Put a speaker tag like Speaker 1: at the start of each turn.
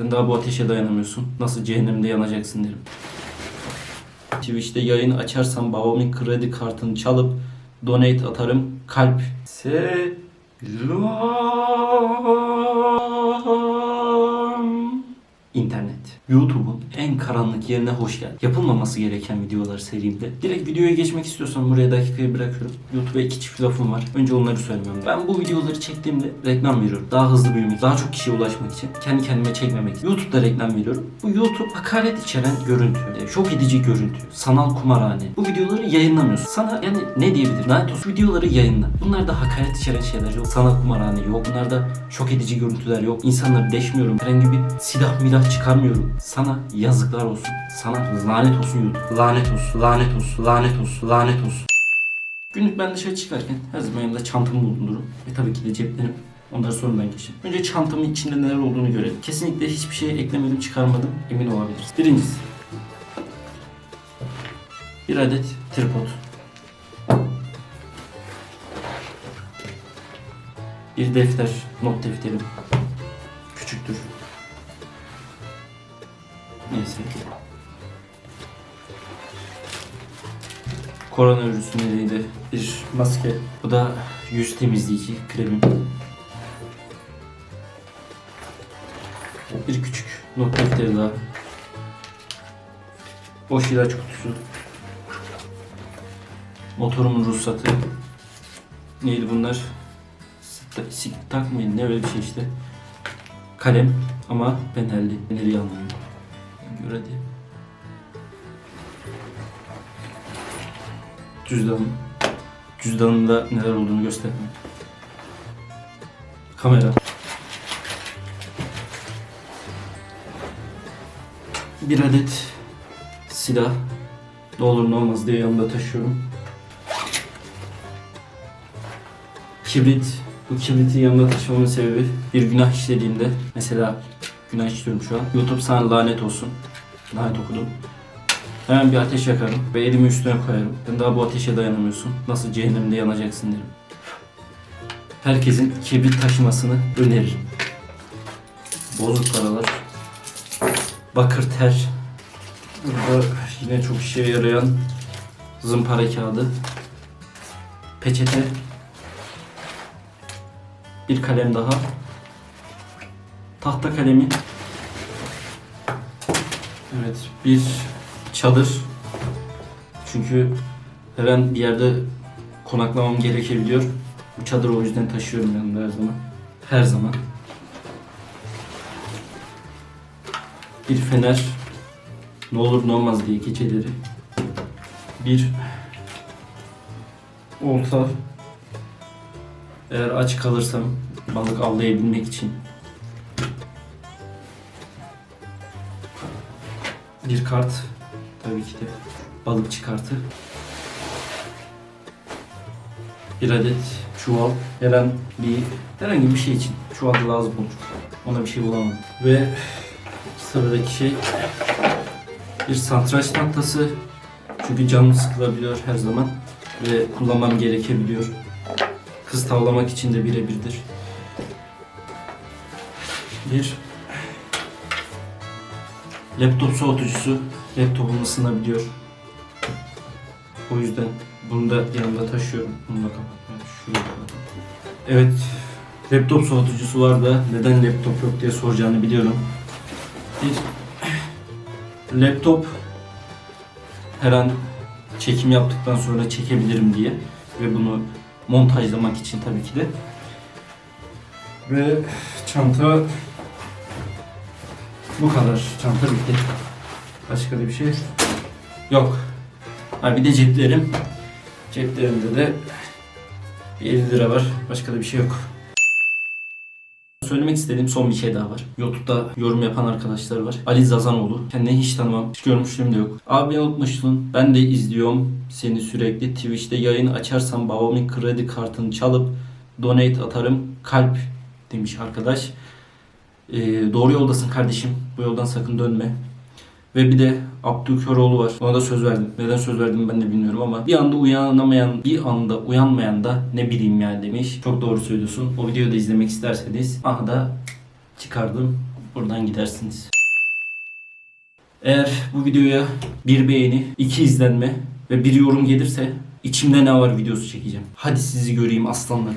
Speaker 1: Sen daha bu ateşe dayanamıyorsun. Nasıl cehennemde yanacaksın derim. Twitch'te yayın açarsam babamın kredi kartını çalıp donate atarım. Kalp. Selam. İnternet. YouTube'un en karanlık yerine hoş geldin. Yapılmaması gereken videolar serimde. Direkt videoya geçmek istiyorsan buraya dakikayı bırakıyorum. YouTube'a iki çift lafım var. Önce onları söylemem. Ben bu videoları çektiğimde reklam veriyorum. Daha hızlı büyümek, daha çok kişiye ulaşmak için. Kendi kendime çekmemek için. YouTube'da reklam veriyorum. Bu YouTube hakaret içeren görüntü, e, şok edici görüntü, sanal kumarhane. Bu videoları yayınlamıyorsun. Sana yani ne diyebilirim? Lanet olsun. Videoları yayınla. Bunlarda hakaret içeren şeyler yok. Sanal kumarhane yok. Bunlarda şok edici görüntüler yok. İnsanları deşmiyorum. Herhangi bir silah milah çıkarmıyorum. Sana yazıklar olsun. Sana lanet olsun YouTube. Lanet olsun. Lanet olsun. Lanet olsun. Lanet olsun. Günlük ben dışarı çıkarken her zaman yanımda çantamı bulundururum. Ve tabii ki de ceplerim. Onları sonradan geçin. Önce çantamın içinde neler olduğunu görelim. Kesinlikle hiçbir şey eklemedim, çıkarmadım. Emin olabiliriz. Birincisi. Bir adet tripod. Bir defter, not defterim. Küçüktür. Neyse. Koronavirüsü nedeniyle bir maske. Bu da yüz temizleyici kremim. Bir küçük not defteri daha. Boş ilaç kutusu. Motorumun ruhsatı. Neydi bunlar? Sik- mıydı? Ne öyle bir şey işte. Kalem ama penelli. Peneli yanmıyor. Hadi. Cüzdanım. Cüzdanımda neler olduğunu göstermem. Kamera. Bir adet silah. Ne olur ne olmaz diye yanımda taşıyorum. Kibrit. Bu kibriti yanımda taşımamın sebebi bir günah işlediğimde mesela günah işliyorum şu an. YouTube sana lanet olsun. Lanet okudum. Hemen bir ateş yakarım ve elimi üstüne koyarım. Sen daha bu ateşe dayanamıyorsun. Nasıl cehennemde yanacaksın derim. Herkesin kibrit taşımasını öneririm. Bozuk paralar. Bakır ter. Burada yine çok işe yarayan zımpara kağıdı. Peçete. Bir kalem daha. Tahta kalemi. Evet, bir çadır. Çünkü an bir yerde konaklamam gerekebiliyor. Bu çadırı o yüzden taşıyorum yanımda her zaman. Her zaman. Bir fener. Ne olur ne olmaz diye geceleri. Bir olta. Eğer aç kalırsam balık avlayabilmek için. Bir kart. Tabii ki de balıkçı kartı. Bir adet çuval. Her bir herhangi bir şey için çuval lazım olur. Ona bir şey bulamadım. Ve sıradaki şey bir santraç tahtası. Çünkü canım sıkılabiliyor her zaman ve kullanmam gerekebiliyor. Kız tavlamak için de birebirdir. Bir laptop soğutucusu laptopumu ısınabiliyor. O yüzden bunu da yanımda taşıyorum. Bunu da. Evet. Laptop soğutucusu var da neden laptop yok diye soracağını biliyorum. Bir laptop her an çekim yaptıktan sonra çekebilirim diye ve bunu montajlamak için tabii ki de. Ve çanta bu kadar. Çanta bitti. Başka da bir şey yok. Ha bir de ceplerim. Ceplerimde de bir 50 lira var. Başka da bir şey yok. Söylemek istediğim son bir şey daha var. YouTube'da yorum yapan arkadaşlar var. Ali Zazanoğlu. Kendini hiç tanımam. Hiç görmüşlüğüm de yok. Abi unutmuştun. Ben de izliyorum seni sürekli. Twitch'te yayın açarsam babamın kredi kartını çalıp donate atarım. Kalp demiş arkadaş. Ee, doğru yoldasın kardeşim. Bu yoldan sakın dönme. Ve bir de Abdülköroğlu var. Ona da söz verdim. Neden söz verdim ben de bilmiyorum ama bir anda uyanamayan, bir anda uyanmayan da ne bileyim yani demiş. Çok doğru söylüyorsun. O videoyu da izlemek isterseniz aha da çıkardım. buradan gidersiniz. Eğer bu videoya bir beğeni, iki izlenme ve bir yorum gelirse içimde ne var videosu çekeceğim. Hadi sizi göreyim aslanlar.